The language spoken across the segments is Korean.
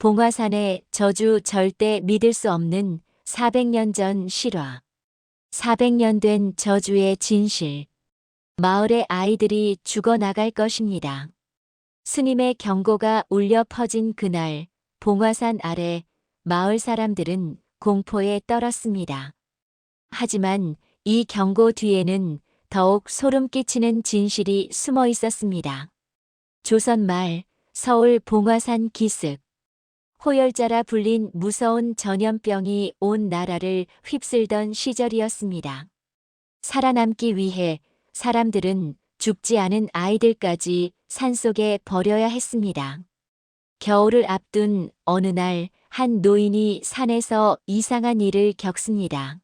봉화산의 저주 절대 믿을 수 없는 400년 전 실화. 400년 된 저주의 진실. 마을의 아이들이 죽어나갈 것입니다. 스님의 경고가 울려 퍼진 그날, 봉화산 아래 마을 사람들은 공포에 떨었습니다. 하지만 이 경고 뒤에는 더욱 소름 끼치는 진실이 숨어 있었습니다. 조선 말 서울 봉화산 기슭. 호열자라 불린 무서운 전염병이 온 나라를 휩쓸던 시절이었습니다. 살아남기 위해 사람들은 죽지 않은 아이들까지 산속에 버려야 했습니다. 겨울을 앞둔 어느 날 한 노인이 산에서 이상한 일을 겪습니다.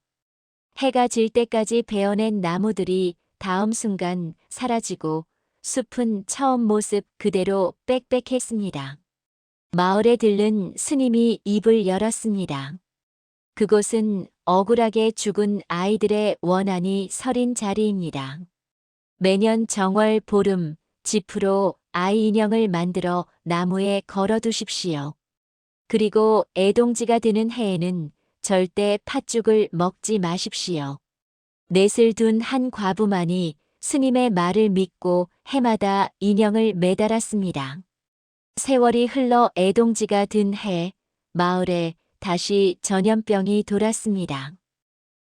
해가 질 때까지 베어낸 나무들이 다음 순간 사라지고 숲은 처음 모습 그대로 빽빽했습니다. 마을에 들른 스님이 입을 열었습니다. 그곳은 억울하게 죽은 아이들의 원한이 서린 자리입니다. 매년 정월 보름 지프로 아이 인형을 만들어 나무에 걸어두십시오. 그리고 애동지가 드는 해에는 절대 팥죽을 먹지 마십시오. 넷을 둔 한 과부만이 스님의 말을 믿고 해마다 인형을 매달았습니다. 세월이 흘러 애동지가 든 해, 마을에 다시 전염병이 돌았습니다.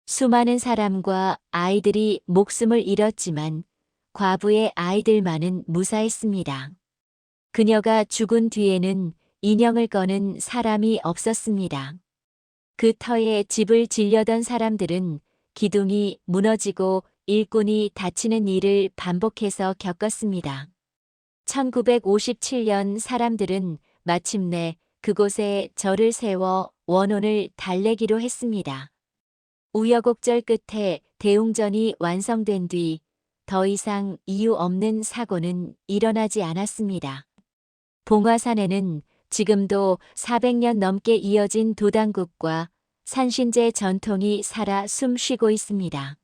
수많은 사람과 아이들이 목숨을 잃었지만 과부의 아이들만은 무사했습니다. 그녀가 죽은 뒤에는 인형을 거는 사람이 없었습니다. 그 터에 집을 질려던 사람들은 기둥이 무너지고 일꾼이 다치는 일을 반복해서 겪었습니다. 1957년 사람들은 마침내 그곳에 절을 세워 원혼을 달래기로 했습니다. 우여곡절 끝에 대웅전이 완성된 뒤 더 이상 이유 없는 사고는 일어나지 않았습니다. 봉화산에는 지금도 400년 넘게 이어진 도당국과 산신제 전통이 살아 숨쉬고 있습니다.